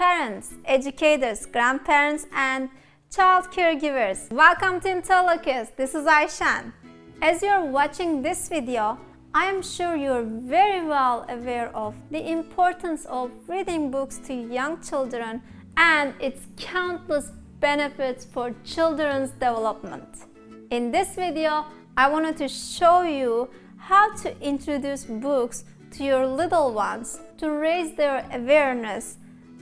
parents, educators, grandparents, and child caregivers. Welcome to Interlocus. This is Aishan. As you're watching this video, I am sure you're very well aware of the importance of reading books to young children and its countless benefits for children's development. In this video, I wanted to show you how to introduce books to your little ones to raise their awareness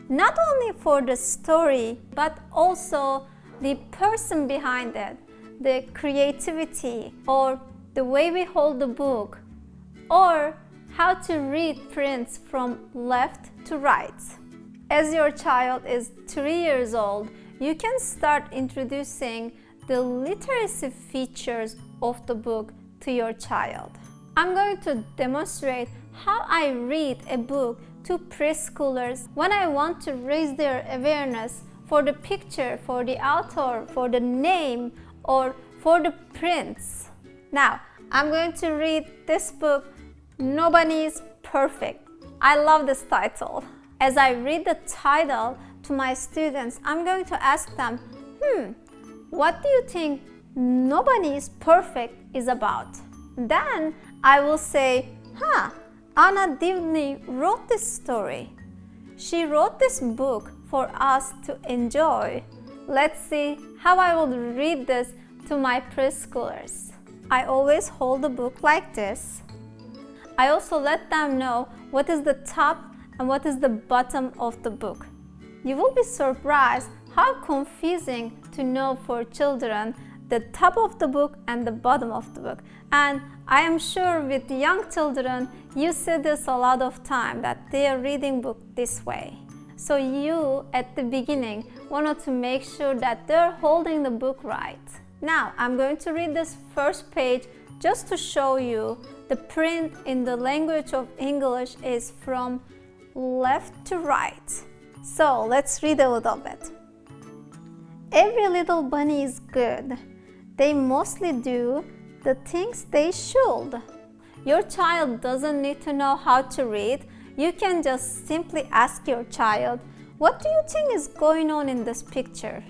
not only for the story but also the person behind it, the creativity or the way we hold the book, or how to read prints from left to right. As your child is three years old, you can start introducing the literacy features of the book to your child. I'm going to demonstrate how I read a book to preschoolers when I want to raise their awareness for the picture, for the author, for the name, or for the prints. Now, I'm going to read this book, Nobody's Perfect. I love this title. As I read the title to my students, I'm going to ask them, hmm, what do you think Nobody's Perfect is about? Then I will say, huh, Anna Divny wrote this story. She wrote this book for us to enjoy. Let's see how I will read this to my preschoolers. I always hold the book like this. I also let them know what is the top and what is the bottom of the book. You will be surprised how confusing to know for children the top of the book and the bottom of the book. And I am sure with young children, you see this a lot of time that they are reading book this way. So you at the beginning wanted to make sure that they're holding the book right. Now I'm going to read this first page just to show you the print in the language of English is from left to right. So let's read a little bit. Every little bunny is good they mostly do the things they should. Your child doesn't need to know how to read. You can just simply ask your child, What do you think is going on in this picture?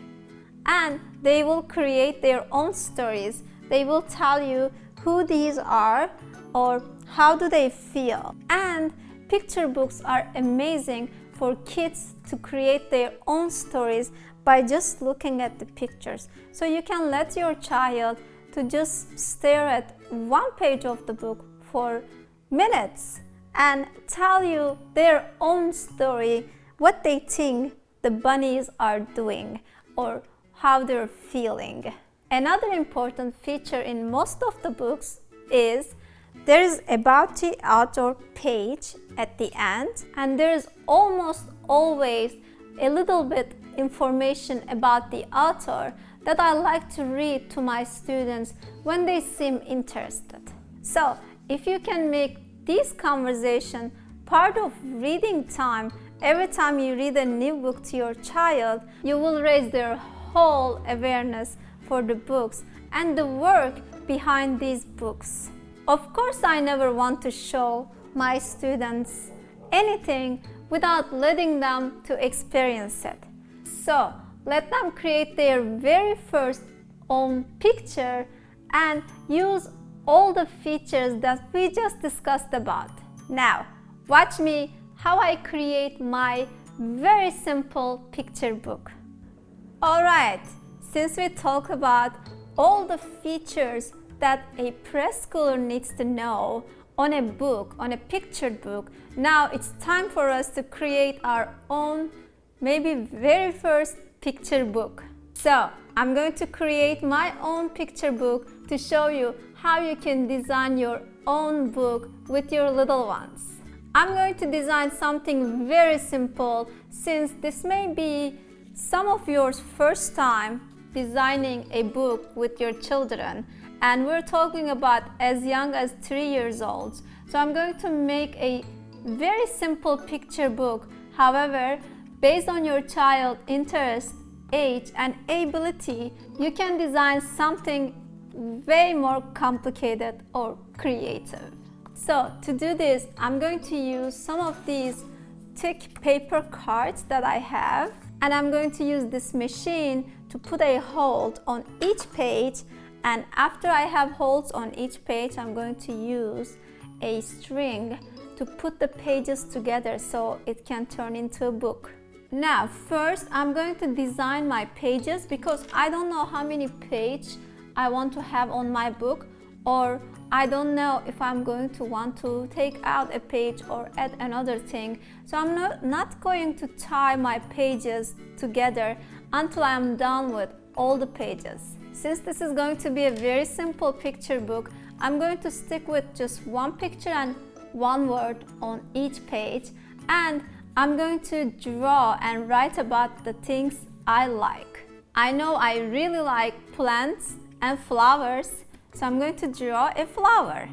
And they will create their own stories. They will tell you who these are or how do they feel. And picture books are amazing for kids to create their own stories by just looking at the pictures. So you can let your child to just stare at one page of the book for minutes and tell you their own story, what they think the bunnies are doing or how they're feeling. Another important feature in most of the books is there's about the author page at the end and there's almost always a little bit information about the author that I like to read to my students when they seem interested. So, if you can make this conversation part of reading time every time you read a new book to your child, you will raise their whole awareness for the books and the work behind these books. Of course, I never want to show my students anything without letting them to experience it. So let them create their very first own picture and use all the features that we just discussed about. Now, watch me how I create my very simple picture book. Alright, since we talked about all the features that a preschooler needs to know on a book, on a picture book, now it's time for us to create our own maybe very first picture book. So I'm going to create my own picture book to show you how you can design your own book with your little ones. I'm going to design something very simple since this may be some of your first time designing a book with your children and we're talking about as young as 3 years old. So I'm going to make a very simple picture book. However, Based on your child interest, age, and ability, you can design something way more complicated or creative. So to do this, I'm going to use some of these thick paper cards that I have and I'm going to use this machine to put a hold on each page and after I have holds on each page I'm going to use a string to put the pages together so it can turn into a book. Now first I'm going to design my pages because I don't know how many pages I want to have on my book or I don't know if I'm going to want to take out a page or add another thing. So I'm not, not going to tie my pages together until I'm done with all the pages. Since this is going to be a very simple picture book, I'm going to stick with just one picture and one word on each page and I'm going to draw and write about the things I like. I know I really like plants and flowers so I'm going to draw a flower.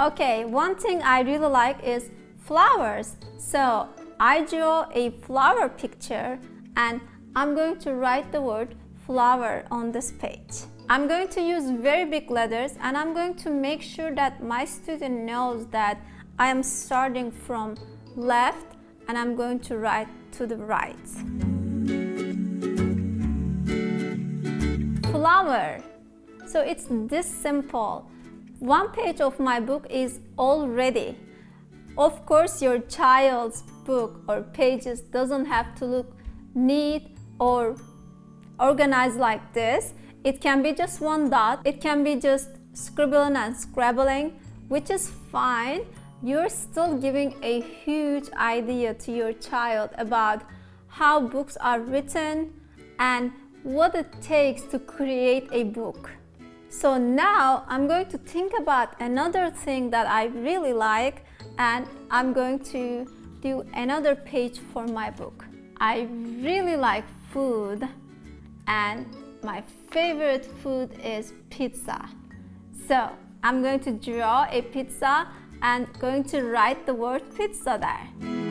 Okay, one thing I really like is flowers. So I draw a flower picture and I'm going to write the word flower on this page. I'm going to use very big letters and I'm going to make sure that my student knows that I am starting from left and I'm going to write to the right. Flower. So it's this simple. One page of my book is already. Of course, your child's book or pages doesn't have to look neat or organized like this. It can be just one dot. It can be just scribbling and scrabbling, which is fine. You're still giving a huge idea to your child about how books are written and what it takes to create a book. So now I'm going to think about another thing that I really like and I'm going to do another page for my book. I really like food and my favorite food is pizza. So I'm going to draw a pizza and going to write the word pizza there.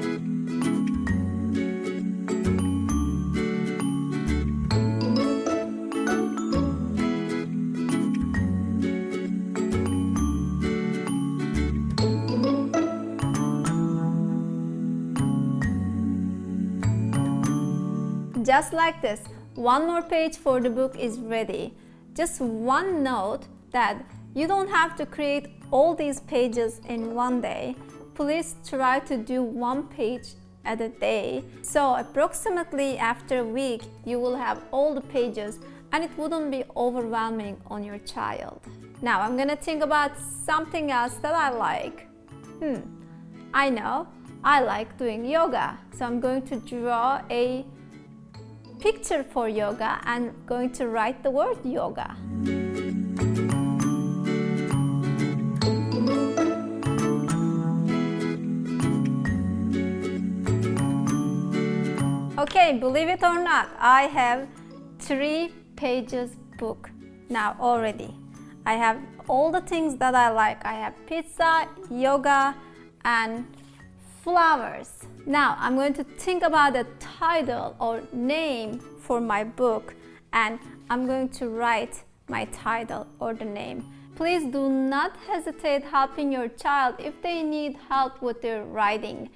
Just like this, one more page for the book is ready. Just one note that you don't have to create all these pages in one day. Please try to do one page at a day. So approximately after a week, you will have all the pages and it wouldn't be overwhelming on your child. Now I'm gonna think about something else that I like. Hmm, I know, I like doing yoga. So I'm going to draw a picture for yoga and going to write the word yoga. Okay, believe it or not, I have three pages book now already. I have all the things that I like. I have pizza, yoga, and flowers. Now I'm going to think about the title or name for my book and I'm going to write my title or the name. Please do not hesitate helping your child if they need help with their writing.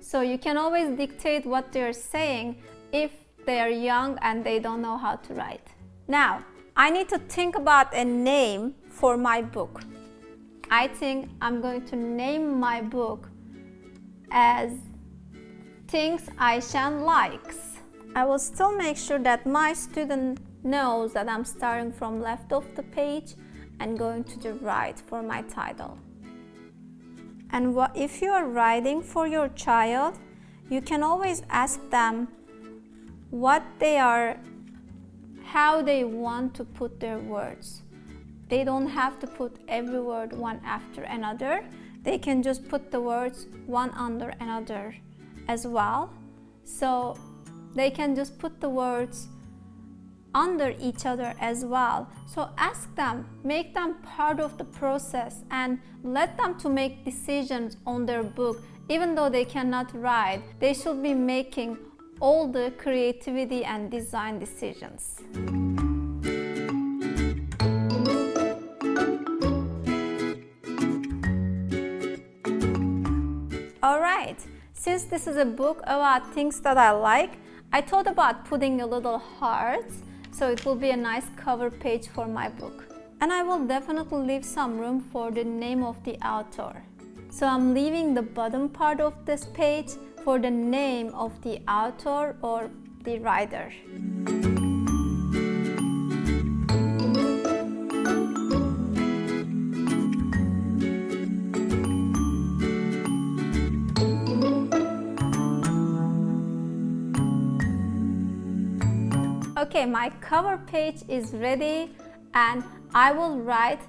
So you can always dictate what they're saying if they are young and they don't know how to write. Now, I need to think about a name for my book. I think I'm going to name my book as things Aishan likes. I will still make sure that my student knows that I'm starting from left of the page and going to the right for my title. And what, if you are writing for your child, you can always ask them what they are, how they want to put their words. They don't have to put every word one after another they can just put the words one under another as well. So they can just put the words under each other as well. So ask them, make them part of the process and let them to make decisions on their book even though they cannot write. They should be making all the creativity and design decisions. Since this is a book about things that I like, I thought about putting a little heart so it will be a nice cover page for my book. And I will definitely leave some room for the name of the author. So I'm leaving the bottom part of this page for the name of the author or the writer. Okay, my cover page is ready and I will write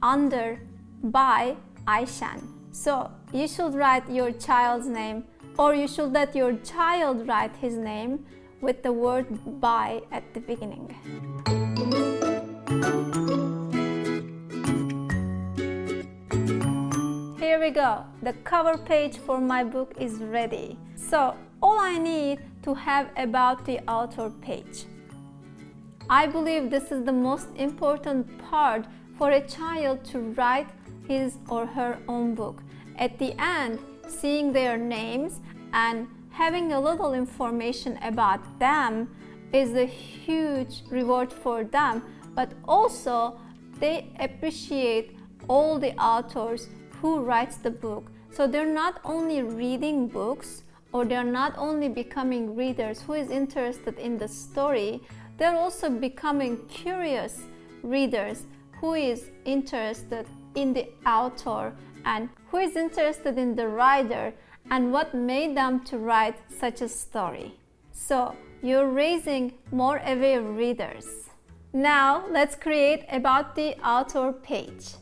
under by Aishan. So you should write your child's name or you should let your child write his name with the word by at the beginning. Here we go. The cover page for my book is ready. So all I need to have about the author page. I believe this is the most important part for a child to write his or her own book. At the end, seeing their names and having a little information about them is a huge reward for them, but also they appreciate all the authors who writes the book. So they're not only reading books or they're not only becoming readers who is interested in the story, they're also becoming curious readers who is interested in the author and who is interested in the writer and what made them to write such a story. So you're raising more aware readers. Now let's create about the author page.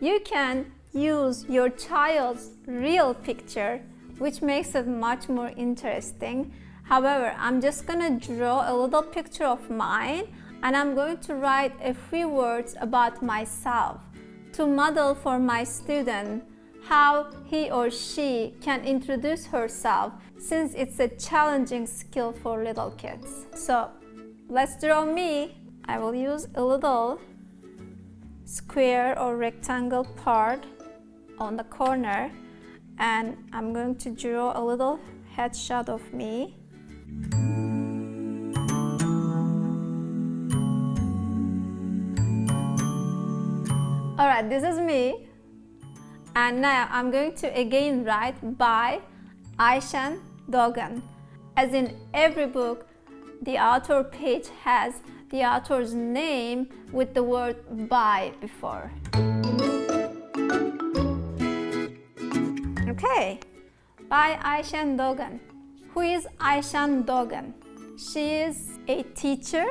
You can use your child's real picture which makes it much more interesting However, I'm just gonna draw a little picture of mine and I'm going to write a few words about myself to model for my student how he or she can introduce herself since it's a challenging skill for little kids. So let's draw me. I will use a little square or rectangle part on the corner and I'm going to draw a little headshot of me. Alright, this is me. And now I'm going to again write by Aishan Dogan. As in every book, the author page has the author's name with the word by before. Okay, by Aishan Dogan. Who is Aishan Dogan? She is a teacher.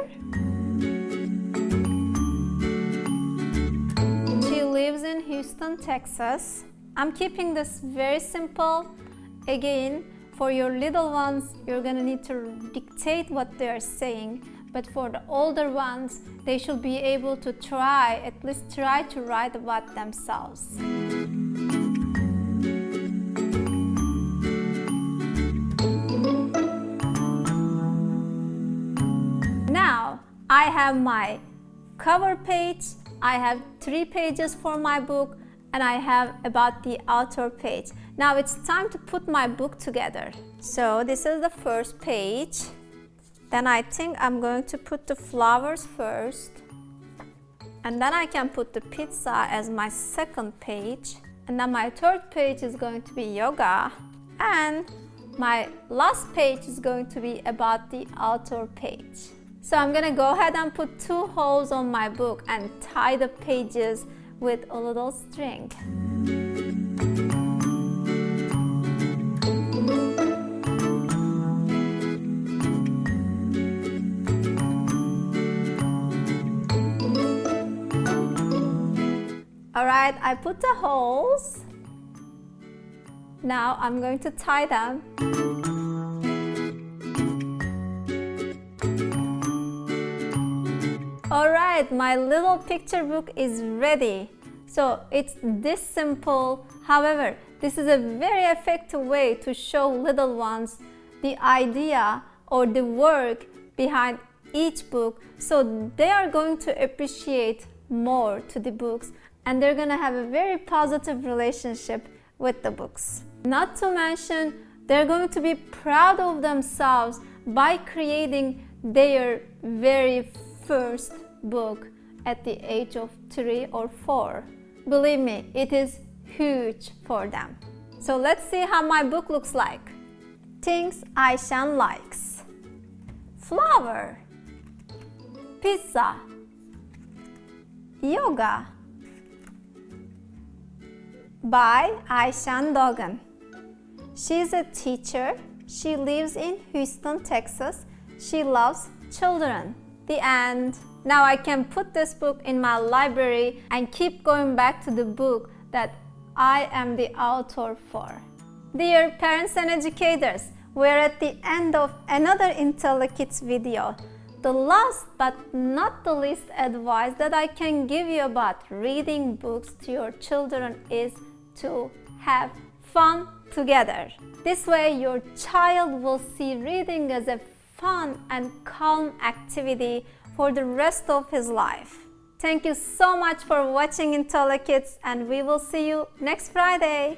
She lives in Houston, Texas. I'm keeping this very simple. Again, for your little ones, you're gonna need to dictate what they are saying. But for the older ones, they should be able to try, at least try to write about themselves. I have my cover page, I have three pages for my book, and I have about the author page. Now it's time to put my book together. So this is the first page. Then I think I'm going to put the flowers first. And then I can put the pizza as my second page. And then my third page is going to be yoga. And my last page is going to be about the author page. So I'm gonna go ahead and put two holes on my book and tie the pages with a little string. Alright, I put the holes. Now I'm going to tie them. My little picture book is ready. So it's this simple. However, this is a very effective way to show little ones the idea or the work behind each book so they are going to appreciate more to the books and they're going to have a very positive relationship with the books. Not to mention, they're going to be proud of themselves by creating their very first book at the age of three or four. Believe me, it is huge for them. So let's see how my book looks like. Things Aishan likes flower, pizza, yoga by Aishan Dogan. She's a teacher. She lives in Houston, Texas. She loves children. The end. Now I can put this book in my library and keep going back to the book that I am the author for. Dear parents and educators, we're at the end of another IntelliKids video. The last but not the least advice that I can give you about reading books to your children is to have fun together. This way, your child will see reading as a fun and calm activity for the rest of his life. Thank you so much for watching Intola IntelliKids and we will see you next Friday.